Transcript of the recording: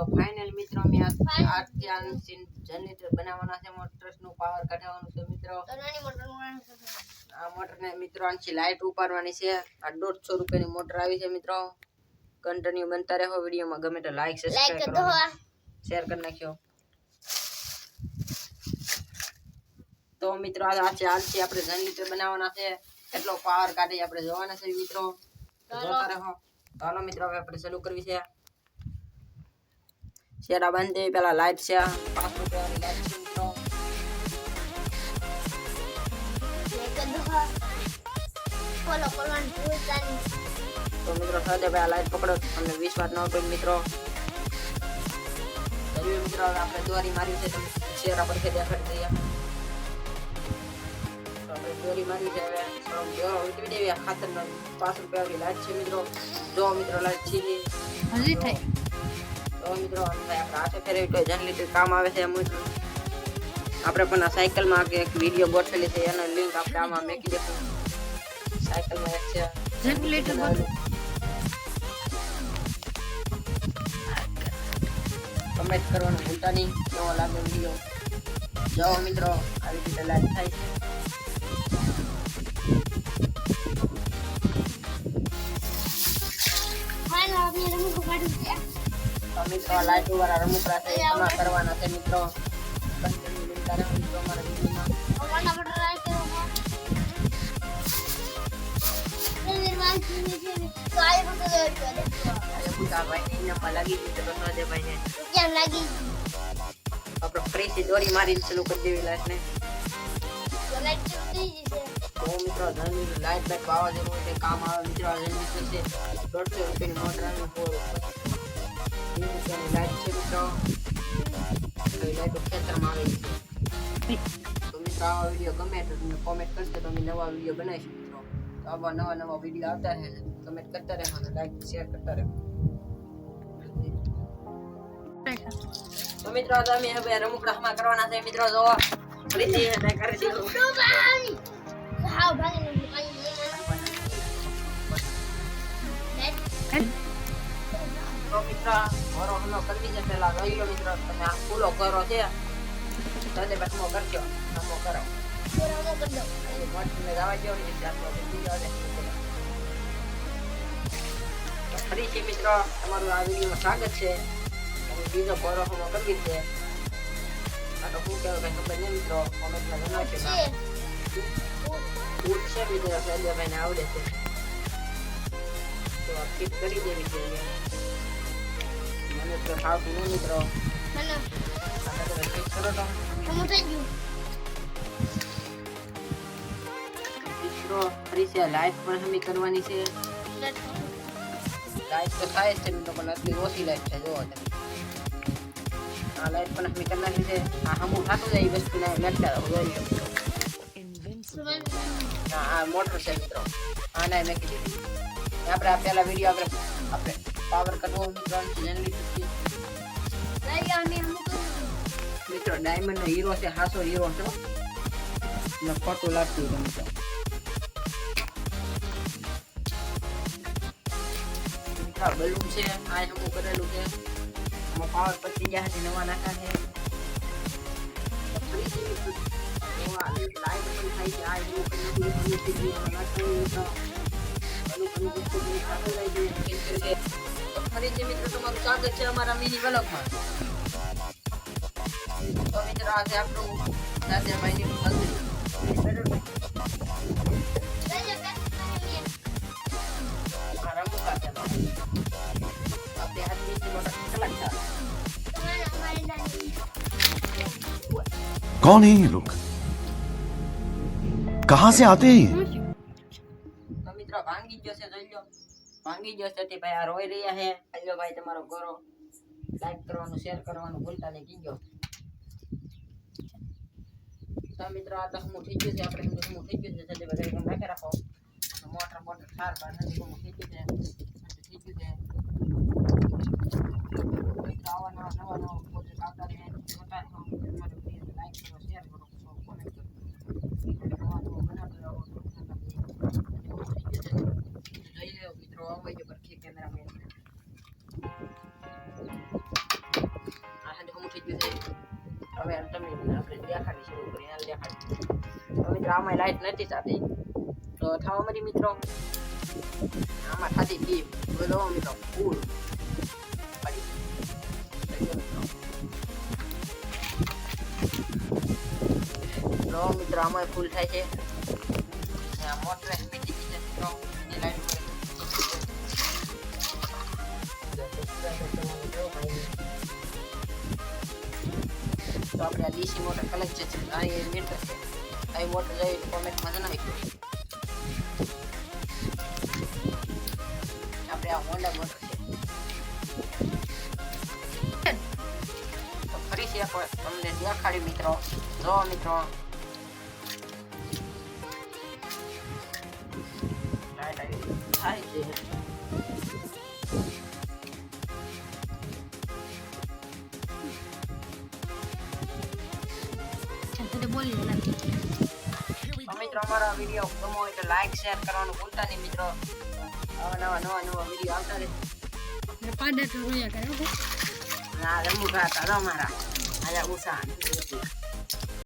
તો ફાઇનલ મિત્રો અમે આ આ જનરેટર બનાવવાના છે મોટર્સનું પાવર કાઢવાનું છે મિત્રો. નાની મોટર આ મોટરને મિત્રો આનથી લાઇટ ઉપાડવાની છે. આ દોઢસો રૂપિયાની મોટર આવી છે મિત્રો. કન્ટિન્યુ બનતા રહો વિડીયોમાં. ગમે તો લાઈક સબસ્ક્રાઇબ કરી શેર કરી નાખ્યો. તો મિત્રો આ આ છે આજથી આપણે જનરેટર બનાવવાના છે. કેટલો પાવર કાઢી આપણે જોવાના છે મિત્રો. જોતા રહો. ચાલો મિત્રો હવે આપણે શરૂ કરવી છે. શેરા બાંધી થઈ પેલા લાઈટ છે પાંચ રૂપિયાની લાઈટ છે મિત્રો. તો મિત્રો સાથે ભાઈ આ લાઈટ પકડો તમને વિશ્વાસ ન હોય તો મિત્રો મિત્રો આપણે દોરી મારી છે તમે શેરા પર છે દેખાડી દઈએ તો આપણે દોરી મારી છે હવે ઉતરી દેવી આ ખાતરનો પાંચ રૂપિયાની લાઈટ છે મિત્રો જો મિત્રો લાઈટ છે હજી થાય તો મિત્રો આમ ભાઈ આપણે હાથે ફેરવી તો જનરેટર કામ આવે છે એમ આપણે પણ આ સાયકલમાં કે એક વીડિયો ગોઠવેલી છે એનો લિંક આપણે આમાં મેકી દઈશું. સાયકલમાં એક છે. જનરેટર. કમેન્ટ કરવાનું ભૂલતા નહીં. કેવો લાગે વીડિયો જાઓ મિત્રો આવી રીતે લાઈક થાય છે. મિત્રો આ લાઈટ વાળા રમકડા છે એ આમાં કરવાના છે મિત્રો કન્ટિન્યુ બનતા રહો મિત્રો અમારા વિડીયોમાં અમારા મોટર લાઈક કરો હા. જલ્દી વાંચી છે ને. તો આ ફક્ત દોડ કરે. આજે પૂછા ભાઈ એનામાં લાગી ગયું છે તો સાજે ભાઈને કેમ લાગી આપણે ફરીથી દોરી મારીને ચાલુ કરી દેવી લાઈટને તો લાઈટ ચાલુ થઈ જશે તો મિત્રો ધનની લાઈટ બાઈટ વાવા જેવું હોય તે કામ આવે મિત્રો આ જનરેટર છે દોઢસો રૂપિયાની મોટર આવી આવા વીડિયો ગમે તો તમે કોમેન્ટ કરશો તો અમે નવા વીડિયો બનાવીશું મિત્રો. તો આવા નવા નવા વીડિયો આવતા રહે કમેન્ટ કરતા રહેવા લાઈક શેર કરતા રહેવાનું. તો મિત્રો તમે હવે રમકડા હમા કરવાના છે. મિત્રો, જો, ફરીથી એને કરી દીધું. હાવ લાઈટ તો મિત્ર ઘરો હમલો કરી છે. પેલા રહી લો મિત્રો, તમે આ ફૂલો કરો છે. સાથે બસમો કરજો નમો કરો પૂરો કરી દો એ મોટને જવા દો ને તો ફરીથી મિત્રો તમારું આ વિડીયોમાં સ્વાગત છે તમે બીજો ઘરો હમલો કરી છે આ તો શું કહેવાય કઈ ખબર નહીં મિત્રો કોમેન્ટમાં જણાવજો છે ફૂટ છે મિત્રો સંજયભાઈને આવડે છે તો ફિટ કરી દેવી છે મને તો ફાવતું નહીં મિત્રો મને કરો તમે તો ફરી છે લાઈટ પણ હમી કરવાની છે લાઈટ તો થાય છે મિત્રો પણ આટલી ઓછી લાઈટ છે જોવો તમે આ લાઈટ પણ હમી કરી છે આ હમું ખાતું જાય એ વસ્તુને લટકા જોઈ લો આ આ મોટર છે મિત્રો મેં કીધી આપણે આ પહેલા વીડિયો આપણે આપણે પાવર કરવો મિત્રો જનરેટરથી મિત્રો ડાયમંડ નો હીરો છે, હાસો હીરો છે. ને ખોટું લાગતું મિત્રો મિત્રો બલૂન છે, આ હમું કરેલું છે. આમાં પાવર પતી ગયા છે, નવા નાખા છે. ફરી તો છે તો મિત્રો, તમારું સ્વાગત છે અમારા મિની વ્લોગમાં તો મિત્રો આજે આપણું નાસિરભાઈની હલ્દી આ રમૂકા છે તો. આપણે હાથની મોટા કેટલાક છે कौन है ये लोग कहां से आते हैं ये તો મિત્રો ભાંગી ગયો છે જોઈ લો ભાંગી ગયો છે તે ભાઈ આ રોઈ રહ્યા છે આલ્યો ભાઈ તમારો ગોરો લાઈક કરવાનું શેર કરવાનું ભૂલતા નહીં કીજો મિત્રો, આ હમું થઈ ગયું છે, આપણે હમું હમું થઈ ગયું છે, જલ્દી બધા કામ નાખી રાખો. મોટર મોટર, સાર બાર હમું થઈ ગયું છે થઈ ગયું છે. આવા નવા નવા નવા પ્રોજેક્ટ આવતા રહે, જોતા રહો. લાઈક કરો શેર કરો કોમેન્ટ કરો. નવા નવા બનાવતા રહો જોઈ લો મિત્રો, આવો જો પરખી કેમેરામેન હવે તમને આપણે દેખાડી કરી હાલ. તો લાઈટ નથી થતી. તો થવા મિત્રો. આમાં થતી ડીપ બોલો મિત્રો ફૂલ થાય છે. મોટર તો આપણે આ ડીસી મોટર કલેક્ટ છે. આની મીટર. છે આ મોટર જઈ કોમેન્ટમાં જણાવી આપણે આ હોન્ડા મોટર છે. તો ફરીથી આપણે તમને દેખાડ્યું મિત્રો. જો મિત્રો. લાઈટ આવી અમારો વીડિયો ગમો હોય તો લાઈક શેર કરવાનું ભૂલતા નહીં મિત્રો. આવા નવા નવા નવા વીડિયો આવતા રહે. પાડા તો રોયા કરે ના રમુ ખાતા અમારા. આયા ઉષા